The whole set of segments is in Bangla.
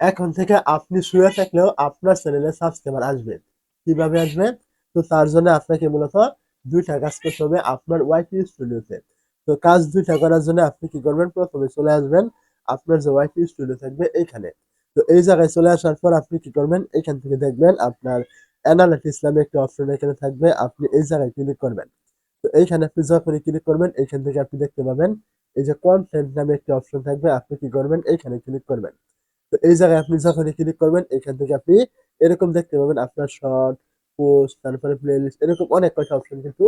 এখন থেকে আপনি শুয়ে থাকলেও আপনার চ্যানেলে সাবস্ক্রাইবার আসবে। কীভাবে আসবে? তো তার জন্য আপনাকে মূলত দুইটা কাজ করতে হবে আপনার ওয়াইটি স্টুডিওতে তো। কাজ দুইটা করার জন্য আপনি কি করবেন? প্রথমে চলে আসবেন আপনার যে ওয়াইটি স্টুডিও থাকবে এইখানে তো এই জায়গায় চলে আসার পর আপনি কি করবেন? এখান থেকে দেখবেন আপনার অ্যানালিটিক্স নামে একটা অপশন এখানে থাকবে, আপনি এই জায়গায় ক্লিক করবেন। তো এইখানে আপনি যখনই ক্লিক করবেন, এইখান থেকে আপনি দেখতে পাবেন, এই যে কন্টেন্ট নামে একটা অপশন থাকবে, আপনি কি করবেন? এইখানে ক্লিক করবেন। তো এই জায়গায় আপনি যখনই ক্লিক করবেন, এখান থেকে আপনি এরকম দেখতে পাবেন আপনার শর্ট পোস্ট তারপরে প্লেলিস্ট এরকম অনেক কয়টা অপশন কিন্তু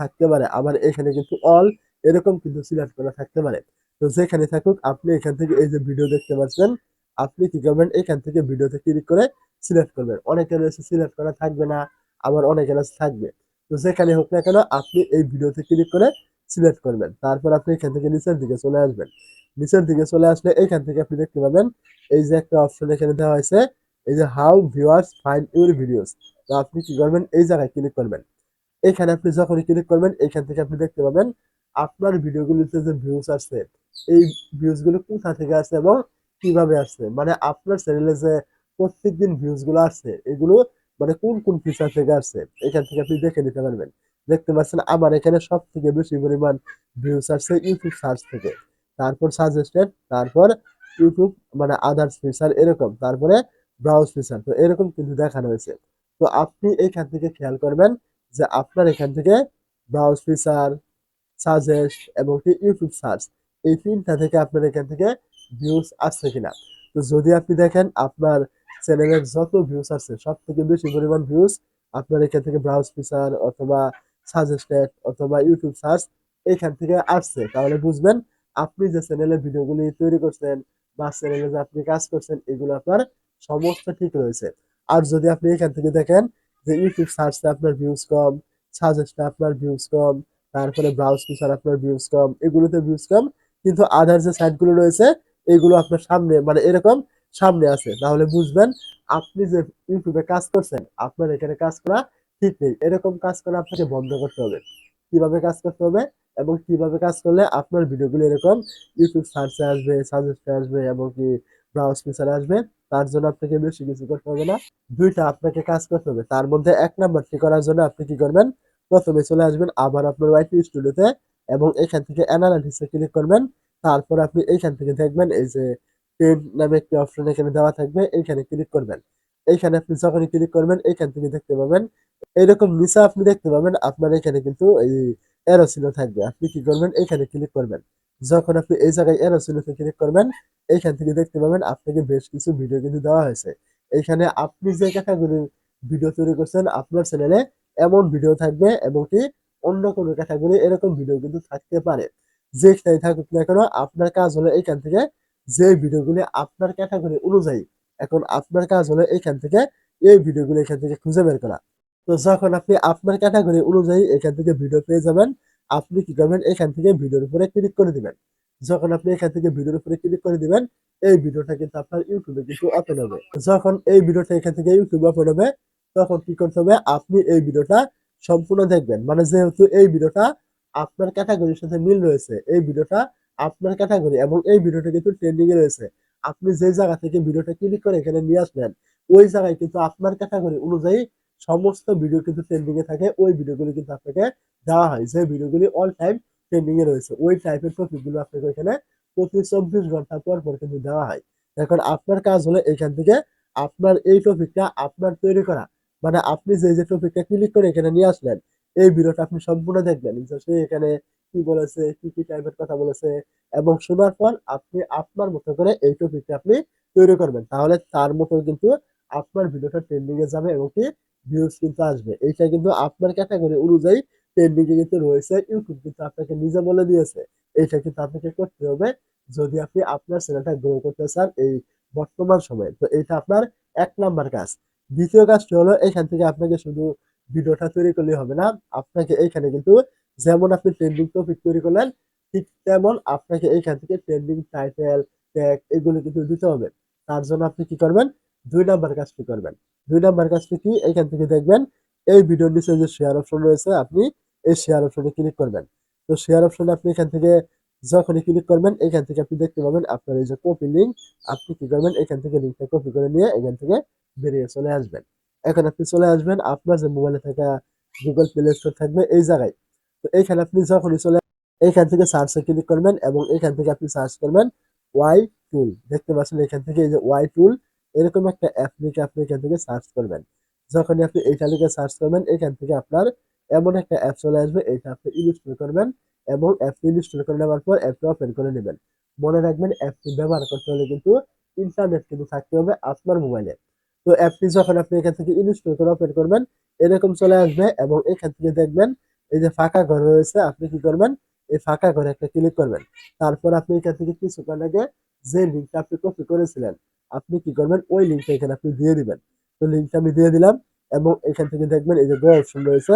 থাকতে পারে। আবার এখানে কিন্তু অল এরকম কিন্তু সিলেক্ট করা থাকতে পারে। তো যেখানে থাকুক, আপনি এখান থেকে এই যে ভিডিও দেখতে পাচ্ছেন, আপনি কি করবেন? এখান থেকে ভিডিওতে ক্লিক করে সিলেক্ট করবেন। অনেকের রয়েছে সিলেক্ট করা থাকবে না, আবার অনেকের আছে থাকবে। তো যেখানে হোক না কেন, আপনি এই ভিডিওতে ক্লিক করে সিলেক্ট করবেন। তারপর আপনি এখান থেকে নিচের দিকে চলে আসবেন। নিচের দিকে চলে আসলে এখান থেকে আপনি দেখতে পাবেন, এই যে একটা অপশন এখানে দেওয়া হয়েছে, এই যে how viewers find your videos তো আপনি কি করবেন? এই জায়গায় ক্লিক করবেন। এখানে আপনি যখনই ক্লিক করবেন, এখান থেকে আপনি দেখতে পাবেন আপনার ভিডিওগুলিতে যে ভিউজ আসছে, এই ভিউজগুলো কোথা থেকে আসছে এবং কীভাবে আসছে? মানে আপনার চ্যানেলে যে প্রত্যেকদিন ভিউজগুলো আসছে, এগুলো মানে কোন কোন ফিচার থেকে আসছে? এখান থেকে আপনি দেখে নিতে পারবেন। দেখতে পাচ্ছেন, আমার এখানে সব থেকে বেশি পরিমাণ ভিউজ আসছে ইউটিউব সার্চ থেকে। তারপর সাজেস্টেড তারপর ইউটিউব মানে আদার্স ফিচার এরকম, তারপরে ব্রাউজ ফিচার তো এরকম কিন্তু দেখানো হয়েছে। তো আপনি এখান থেকে খেয়াল করবেন যে আপনার এখান থেকে ব্রাউজ ফিচার সাজেস্ট এবং কি ইউটিউব সার্চ এই তিনটা থেকে আপনার এখান থেকে ভিউজ আসছে কিনা। তো যদি আপনি দেখেন, আপনার চ্যানেলের যত ভিউজ আছে সব থেকে বেশি পরিমাণ ভিউজ আপনার এখান থেকে ব্রাউজ ফিচার অথবা সাজেস্টেড অথবা ইউটিউব সার্চ এখান থেকে আসছে। তাহলে বুঝবেন আপনি যে চ্যানেলে ভিডিওগুলি তৈরি করছেন বা চ্যানেলে যে আপনি কাজ করছেন, এগুলো আপনার সমস্ত ঠিক রয়েছে। আর যদি আপনি এখান থেকে দেখেন যে ইউটিউব সার্চে আপনার ভিউজ কম সাজেস্টে আপনার ভিউজ কম, তারপরে ব্রাউজ ফিচার আপনার ভিউজ কম, এগুলোতে ভিউজ কম, কিন্তু আদার যে সাইটগুলো রয়েছে, এগুলো আপনার সামনে মানে এরকম সামনে আছে। তাহলে বুঝবেন আপনি যে ইউটিউবে কাজ করছেন, আপনার এখানে কাজ করা ঠিক নেই। এরকম কাজ করা আপনাকে বন্ধ করতে হবে। কীভাবে কাজ করতে হবে এবং কীভাবে কাজ করলে আপনার ভিডিওগুলো এরকম ইউটিউব সার্চে আসবে সাজেস্টে আসবে এবং কি ব্রাউজ ফিচারে আসবে, তার জন্য আপনাকে বেশি কিছু করতে হবে না। দুইটা আপনাকে কাজ করতে হবে। তার মধ্যে এক নাম্বারটি করার জন্য আপনি কি করবেন? প্রথমে চলে আসবেন আবার আপনার ওয়াইটি স্টুডিওতে এবং এখান থেকে অ্যানালাইটিক্সে ক্লিক করবেন। তারপর আপনি এইখান থেকে দেখবেন এই যে পেন নামে একটি অপশন এখানে দেওয়া থাকবে, এইখানে ক্লিক করবেন। এইখানে আপনি যখনই ক্লিক করবেন, এইখান থেকে দেখতে পাবেন এইরকম নিচে আপনি দেখতে পাবেন, আপনার এখানে কিন্তু এই এরো চিহ্ন থাকবে। আপনি কি করবেন? এইখানে ক্লিক করবেন। যখন আপনি এই জায়গায় এরো চিহ্নতে ক্লিক করবেন এইখান থেকে দেখতে পাবেন আপনাকে বেশ কিছু ভিডিও কিন্তু দেওয়া হয়েছে। এইখানে আপনি যে ক্যাটাগরির ভিডিও তৈরি করছেন, আপনার চ্যানেলে এমন ভিডিও থাকবে এবং কি অন্য কোনো ক্যাটাগরি এরকম ভিডিও কিন্তু থাকতে পারে। যেটাই থাকুক না কেন, আপনার কাজ হলো এইখান থেকে যে ভিডিওগুলি আপনার ক্যাটাগরি অনুযায়ী, এখন আপনার কাজ হলো এইখান থেকে এই ভিডিওগুলো এখান থেকে খুঁজে বের করা। তো যখন আপনি আপনার ক্যাটাগরি অনুযায়ী এখান থেকে ভিডিও পেয়ে যাবেন, আপনি কি করবেন? এখান থেকে ভিডিওর উপরে ক্লিক করে দিবেন। যখন আপনি এখান থেকে ভিডিওর উপরে ক্লিক করে দিবেন, এই ভিডিওটা কিন্তু আপনার ইউটিউবে কিন্তু ওপেন হবে। যখন এই ভিডিওটা এখান থেকে ইউটিউবে ওপেন হবে, তখন কি করতে হবে? আপনি এই ভিডিওটা সম্পূর্ণ দেখবেন। মানে যেহেতু এই ভিডিওটা আপনার ক্যাটাগরির সাথে মিল রয়েছে, এই ভিডিওটা আপনার ক্যাটাগরি এবং এই ভিডিওটা কিন্তু ট্রেন্ডিং এ রয়েছে, আপনি যে জায়গা থেকে ভিডিওটা ক্লিক করে এখানে নিয়ে আসবেন, ওই জায়গায় কিন্তু আপনার ক্যাটাগরি অনুযায়ী সমস্ত ভিডিও কিন্তু ট্রেন্ডিং এ থাকে, ওই ভিডিওগুলি কিন্তু আপনাকে দেওয়া হয়। যে ভিডিওগুলি অল টাইম ট্রেন্ডিং এ রয়েছে, ওই টাইপের টপিকগুলো আপনাকে এখানে প্রতি চব্বিশ ঘণ্টা পর পর কিন্তু দেওয়া হয়। এখন আপনার কাজ হলো এখান থেকে আপনার এই টপিকটা আপনার তৈরি করা। মানে আপনি যে যে টপিকটা ক্লিক করে এখানে নিয়ে আসলেন, এই ভিডিওটা আপনি সম্পূর্ণ দেখবেন। যে সে এখানে কি বলেছে, কি কি টাইপের কথা বলেছে, এবং শোনার পর আপনি আপনার মতো করে এই টপিকটা আপনি তৈরি করবেন। তাহলে তার মতো কিন্তু আপনার ভিডিওটা ট্রেন্ডিং এ যাবে এবং কি ভিউজ কিন্তু আসবে। এইটা কিন্তু আপনার ক্যাটাগরি অনুযায়ী ট্রেন্ডিং এ কিন্তু রয়েছে ইউটিউব কিন্তু আপনাকে নিজে বলে দিয়েছে। এইটা কিন্তু আপনাকে করতে হবে যদি আপনি আপনার চ্যানেলটা গ্রো করতে চান এই বর্তমান সময়ে। তো এইটা আপনার এক নাম্বার কাজ। দ্বিতীয় কাজটি হলো এখান থেকে আপনাকে শুধু ভিডিওটা তৈরি করলে হবে না, আপনাকে এইখানে কিন্তু যেমন আপনি ট্রেন্ডিং টপিক তৈরি করলেন, ঠিক তেমন আপনাকে এইখান থেকে ট্রেন্ডিং টাইটেল ট্যাগ এগুলো কিন্তু দিতে হবে। তার জন্য আপনি কি করবেন? দুই নাম্বার কাজটি করবেন। দুই নাম্বার কাজটি কি? এখান থেকে দেখবেন এই ভিডিওর নিচে যে শেয়ার অপশন রয়েছে, আপনি এই শেয়ার অপশনে ক্লিক করবেন। তো শেয়ার অপশনে আপনি এখান থেকে যখনই ক্লিক করবেন, এখান থেকে আপনি দেখতে পাবেন আপনার এই যে কপি লিঙ্ক আপনি কি করবেন? এখান থেকে লিঙ্কটা কপি করে নিয়ে এখান থেকে বেরিয়ে চলে আসবেন। এখন আপনি চলে আসবেন, আপনার যে মোবাইলে থাকা গুগল প্লে স্টোর থাকবে এই জায়গায়। তো এখানে আপনি যখনই চলে এখান থেকে সার্চে ক্লিক করবেন এবং এখান থেকে আপনি সার্চ করবেন ওয়াই টুল দেখতে পাচ্ছেন এখান থেকে এই যে ওয়াই টুল এরকম একটা অ্যাপ লিখে আপনি এখান থেকে সার্চ করবেন। যখনই আপনি এইটা লিখে সার্চ করবেন, এখান থেকে আপনার এমন একটা অ্যাপ চলে আসবে, এটা আপনি ইনস্টল করবেন এবং অ্যাপটি ইনস্টল করে নেওয়ার পর অ্যাপটি ওপেন করে নেবেন। মনে রাখবেন অ্যাপটি ব্যবহার করতে হলে কিন্তু ইন্টারনেট কিন্তু থাকতে হবে আপনার মোবাইলে তো অ্যাপটি যখন আপনি এখান থেকে ইনস্টল করে ওপেন করবেন, এরকম চলে আসবে এবং এখান থেকে দেখবেন এই যে ফাঁকা ঘর রয়েছে, আপনি কি করবেন? এই ফাঁকা ঘরে একটা ক্লিক করবেন। তারপর আপনি এখান থেকে কিছুক্ষণ আগে যে লিঙ্কটা আপনি কপি করেছিলেন আপনি কি করবেন? ওই লিঙ্কটা এখানে আপনি দিয়ে দিবেন। তো লিঙ্কটা আমি দিয়ে দিলাম এবং এখান থেকে দেখবেন এই যে গো অপশন রয়েছে,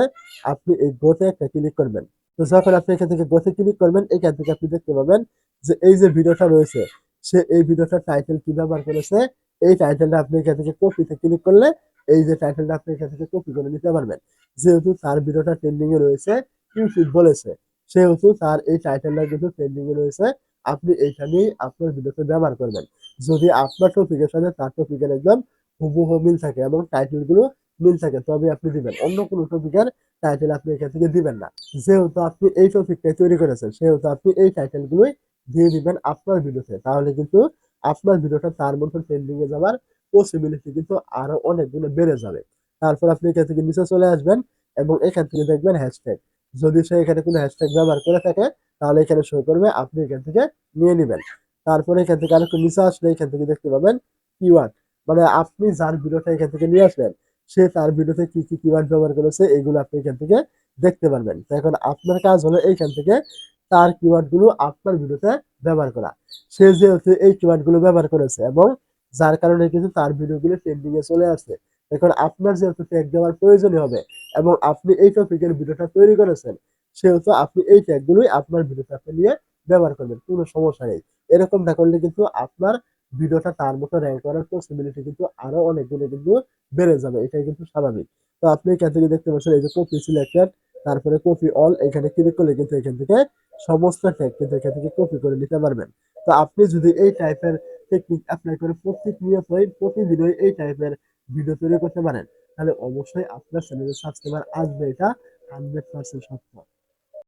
আপনি এই গোতে একটা ক্লিক করবেন। তো যখন আপনি এখান থেকে গোতে ক্লিক করবেন, এখান থেকে আপনি দেখতে পাবেন যে এই যে ভিডিওটা রয়েছে, সে এই ভিডিওটার টাইটেল কি ব্যবহার করেছে, এই টাইটেলটা আপনি এখান থেকে কপিতে ক্লিক করলে এই যে টাইটেলটা আপনি এখান থেকে কপি করে নিতে পারবেন। যেহেতু তার ভিডিওটা ট্রেন্ডিং এ রয়েছে ইউটিউব বলেছে, সেহেতু তার এই টাইটেলটা কিন্তু ট্রেন্ডিং এ রয়েছে, আপনি এইখানেই আপনার ভিডিওতে ব্যবহার করবেন। যদি আপনার টপিকের সাথে তার টপিকের একদম হুবহু মিল থাকে এবং টাইটেলগুলো মিল থাকে তবে আপনি দিবেন। অন্য কোনো টপিকের টাইটেল আপনি এখান থেকে দিবেন না। যেহেতু আপনি এই টপিকটাই তৈরি করেছেন, সেহেতু আপনি এই টাইটেল গুলোই দিয়ে দিবেন আপনার ভিডিওতে তাহলে কিন্তু আপনার ভিডিওটা তার ট্রেন্ডিং এ যাওয়ার পসিবিলিটি কিন্তু আরও অনেকগুলো বেড়ে যাবে। তারপর আপনি এখান থেকে নিচে চলে আসবেন এবং এখান থেকে দেখবেন হ্যাশট্যাগ যদি সে এখানে কোনো হ্যাশট্যাগ ব্যবহার করে থাকে, তাহলে এখানে শো করবে, আপনি এখান থেকে নিয়ে নেবেন। তারপরে এখান থেকে আরেকটু নিচে আসলে এখান থেকে দেখতে পাবেন কিওয়ার্ড মানে আপনি যার ভিডিওটা এখান থেকে নিয়ে আসলেন সে তার ভিডিওতে কি কি কিওয়ার্ড ব্যবহার করেছে, এগুলো আপনি এখান থেকে দেখতে পারবেন। তো এখন আপনার কাজ হলো এইখান থেকে তার কিওয়ার্ডগুলো আপনার ভিডিওতে ব্যবহার করা। সে যেহেতু এই কিওয়ার্ডগুলো ব্যবহার করেছে এবং যার কারণে কিন্তু তার ভিডিওগুলো ট্রেন্ডিং এ চলে আসছে, এখন আপনার যেহেতু ট্যাগ দেওয়ার প্রয়োজনই হবে এবং আপনি এই টপিকের ভিডিওটা তৈরি করেছেন, সেহেতু আপনি এই ট্যাগ গুলোই আপনার ভিডিওতে আপনি নিয়ে ব্যবহার করবেন, কোনো সমস্যা নেই। এরকম এরকমটা করলে কিন্তু আপনার ভিডিওটা তার মতো র্যাঙ্ক করার পসিবিলিটি কিন্তু আরও অনেক অনেকগুলো কিন্তু বেড়ে যাবে, এটাই কিন্তু স্বাভাবিক। তো আপনি এখান থেকে দেখতে পাচ্ছেন, এই যে কপি সিলেক্টেড তারপরে কপি অল এখানে ক্লিক করলে কিন্তু এখান থেকে সমস্ত ট্যাগ কিন্তু এখান থেকে কপি করে নিতে পারবেন। তো আপনি যদি এই টাইপের টেকনিক অ্যাপ্লাই করে প্রতিনিয়তই, প্রতিদিনই এই টাইপের ভিডিও তৈরি করতে পারেন, তাহলে অবশ্যই আপনার চ্যানেলে সাবস্ক্রাইবার আসবে এটা হান্ড্রেড পার্সেন্ট সত্য।